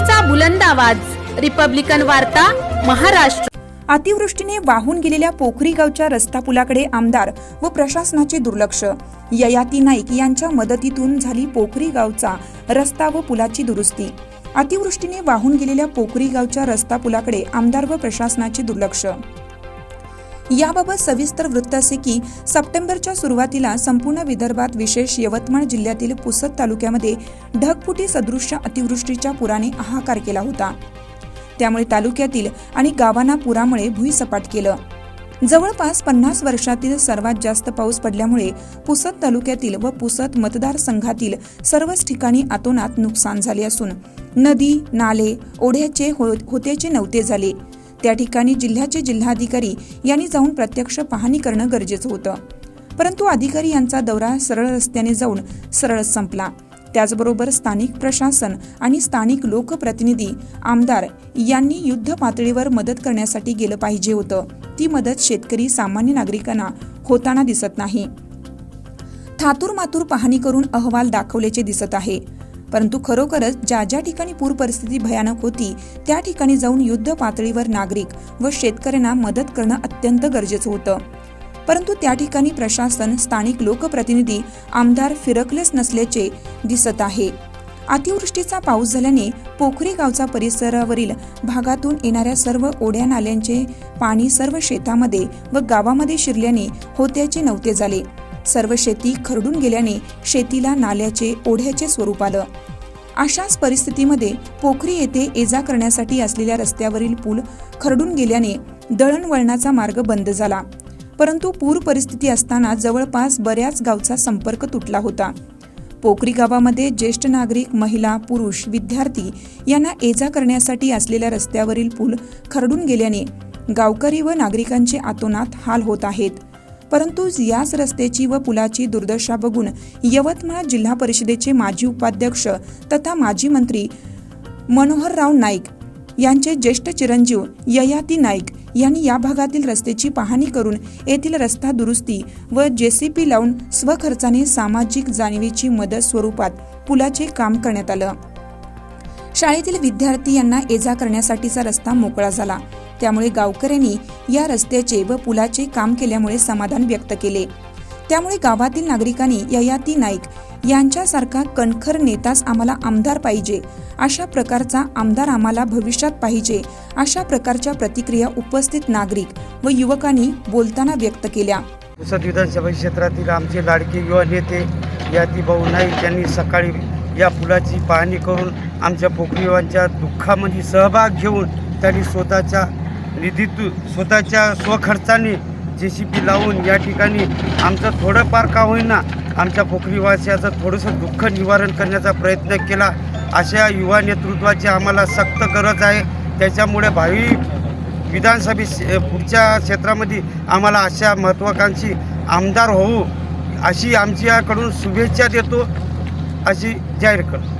लोकशाहीचा बुलंद आवाज. रिपब्लिकन वार्ता महाराष्ट्र. अतिवृष्टीने वाहून गेलेल्या पोखरी गावच्या रस्ता पुलाकडे आमदार व प्रशासनाचे दुर्लक्ष. ययाती नाईक यांच्या मदतीतून झाली पोखरी गावचा रस्ता व पुलाची दुरुस्ती. अतिवृष्टीने वाहून गेलेल्या पोखरी गावच्या रस्ता पुलाकडे आमदार व प्रशासनाचे दुर्लक्ष. याबाबत सविस्तर वृत्त असे की सप्टेंबरच्या सुरुवातीला संपूर्ण विदर्भात विशेष यवतमाळ जिल्ह्यातील पुसद तालुक्यामध्ये ढगफुटी सदृश्य अतिवृष्टीच्या पुराने हाहाकार केला होता. त्यामुळे तालुक्यातील आणि गावांना पुरामुळे भुईसपाट केलं. जवळपास पन्नास वर्षातील सर्वात जास्त पाऊस पडल्यामुळे पुसद तालुक्यातील व पुसद मतदारसंघातील सर्वच ठिकाणी आतोनात नुकसान झाले असून नदी नाले ओढ्याचे हो- होत्याचे नव्हते झाले. त्या ठिकाणी जिल्ह्याचे जिल्हाधिकारी यांनी जाऊन प्रत्यक्ष पाहणी करणं गरजेचं होतं. परंतु अधिकारी यांचा दौरा सरळ रस्त्याने जाऊन सरळच संपला. त्याचबरोबर स्थानिक प्रशासन आणि स्थानिक लोकप्रतिनिधी आमदार यांनी युद्ध पातळीवर मदत करण्यासाठी गेलं पाहिजे होतं. ती मदत शेतकरी सामान्य नागरिकांना होताना दिसत नाही. थातूर मातूर पाहणी करून अहवाल दाखवल्याचे दिसत आहे. परंतु खरोखरच ज्या ज्या ठिकाणी पूर परिस्थिती भयानक होती त्या ठिकाणी जाऊन युद्ध पातळीवर नागरिक व शेतकऱ्यांना मदत करणं अत्यंत गरजेचं होतं. परंतु त्या ठिकाणी प्रशासन स्थानिक लोकप्रतिनिधी आमदार फिरकलेच नसल्याचे दिसत आहे. अतिवृष्टीचा पाऊस झाल्याने पोखरी गावचा परिसरावरील भागातून येणाऱ्या सर्व ओढ्या नाल्यांचे पाणी सर्व शेतामध्ये व गावामध्ये शिरल्याने होत्याचे नव्हते झाले. सर्व शेती खरडून गेल्याने शेतीला नाल्याचे ओढ्याचे स्वरूप आलं. अशाच परिस्थितीमध्ये पोखरी येथे ये जा करण्यासाठी असलेल्या रस्त्यावरील पूल खरडून गेल्याने दळणवळणाचा मार्ग बंद झाला. परंतु पूर परिस्थिती असताना जवळपास बऱ्याच गावचा संपर्क तुटला होता. पोखरी गावामध्ये ज्येष्ठ नागरिक महिला पुरुष विद्यार्थी यांना एजा करण्यासाठी असलेल्या रस्त्यावरील पूल खरडून गेल्याने गावकरी व नागरिकांचे आतोनात हाल होत आहेत. परंतु याच रस्त्याची व पुलाची दुर्दशा बघून यवतमाळ जिल्हा परिषदेचे माजी उपाध्यक्ष तथा माजी मंत्री मनोहरराव नाईक यांचे ज्येष्ठ चिरंजीव ययाती नाईक यांनी या भागातील रस्त्याची पाहणी करून येथील रस्ता दुरुस्ती व जेसीपी लावून स्वखर्चाने सामाजिक जाणीवेची मदत स्वरूपात पुलाचे काम करण्यात आलं. शाळेतील विद्यार्थी यांना ये जा करण्यासाठीचा रस्ता मोकळा झाला. त्यामुळे गावकऱ्यांनी या रस्त्याचे व पुलाचे काम केल्यामुळे समाधान व्यक्त केले. त्यामुळे गावातील नागरिकांनी ययाती नाईक यांच्यासारखा कणखर नेताच आम्हाला आमदार पाहिजे. अशा प्रकारचा आमदार आम्हाला भविष्यात पाहिजे अशा प्रकारच्या प्रतिक्रिया उपस्थित नागरिक व युवकांनी बोलताना व्यक्त केल्या. पुसद विधानसभा क्षेत्रातील आमचे लाडके युवा नेते यातीभाऊ नाईक यांनी सकाळी या पुलाची पाहणी करून आमच्या पोखरीवांच्या दुःखामध्ये सहभाग घेऊन त्यांनी स्वतःच्या निधीतून स्वतःच्या स्वखर्चाने जे सी पी लावून या ठिकाणी आमचं थोडंफार का होईना आमच्या पोखरीवासियाचं थोडंसं दुःख निवारण करण्याचा प्रयत्न केला. अशा युवा नेतृत्वाची आम्हाला सक्त गरज आहे. त्याच्यामुळे भावी विधानसभे पुढच्या क्षेत्रामध्ये आम्हाला अशा महत्त्वाकांक्षी आमदार होऊ अशी आमच्याकडून शुभेच्छा देतो अशी जाहीर करतो.